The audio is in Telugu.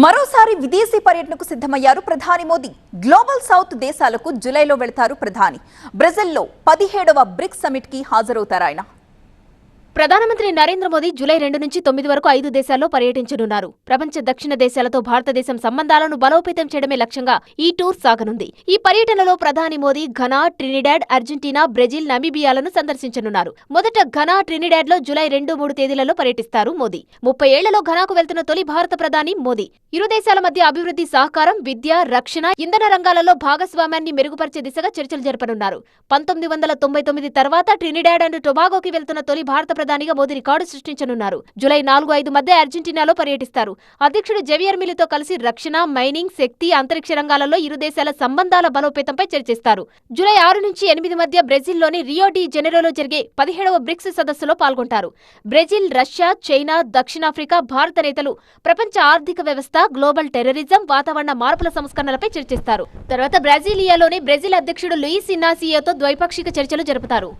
మరోసారి విదేశీ పర్యటనకు సిద్ధమయ్యారు ప్రధాని మోదీ. గ్లోబల్ సౌత్ దేశాలకు జులైలో వెళతారు ప్రధాని. బ్రెజిల్లో పదిహేడవ బ్రిక్స్ సమిట్కి హాజరవుతారు ఆయన. ప్రధానమంత్రి నరేంద్ర మోదీ జూలై రెండు నుంచి తొమ్మిది వరకు ఐదు దేశాల్లో పర్యటించనున్నారు. ప్రపంచ దక్షిణ దేశాలతో భారతదేశం సంబంధాలను బలోపేతం చేయడమే లక్ష్యంగా ఈ టూర్ సాగనుంది. ఈ పర్యటనలో ప్రధాని Modi Ghana Trinidad Argentina Brazil నమీబియాలను సందర్శించనున్నారు. మొదట ఘనా ట్రినిడాడ్లో జూలై రెండు మూడు తేదీలలో పర్యటిస్తారు మోదీ. ముప్పై ఏళ్ళలో ఘనాకు వెళ్తున్న తొలి భారత ప్రధాని మోదీ. ఇరు దేశాల మధ్య అభివృద్ధి సహకారం విద్య రక్షణ ఇంధన రంగాలలో భాగస్వామ్యాన్ని మెరుగుపరిచే దిశగా చర్చలు జరపనున్నారు. పంతొమ్మిది వందల తొంభై తొమ్మిది తర్వాత ట్రినిడాడ్ అండ్ టొబాగోకి వెళ్తున్న తొలి భారత ప్రధానిగా మోదీ రికార్డు సృష్టించనున్నారు. జూలై నాలుగు ఐదు మధ్య అర్జెంటీనాలో పర్యటిస్తారు. అధ్యక్షుడు జవియర్ మిలితో కలిసి రక్షణ మైనింగ్ శక్తి అంతరిక్ష రంగాలలో ఇరు దేశాల సంబంధాల బలోపేతంపై చర్చిస్తారు. జూలై ఆరు నుంచి ఎనిమిది మధ్య బ్రెజిల్లోని రియో డి జెనెరోలో జరిగే పదిహేడవ బ్రిక్స్ సదస్సులో పాల్గొంటారు. బ్రెజిల్ రష్యా చైనా దక్షిణాఫ్రికా భారత నేతలు ప్రపంచ ఆర్థిక వ్యవస్థ గ్లోబల్ టెర్రరిజం వాతావరణ మార్పుల సంస్కరణలపై చర్చిస్తారు. తర్వాత బ్రెజిలియాలోని బ్రెజిల్ అధ్యక్షుడు లూయిస్ ఇన్నాసియోతో ద్వైపాక్షిక చర్చలు జరుపుతారు.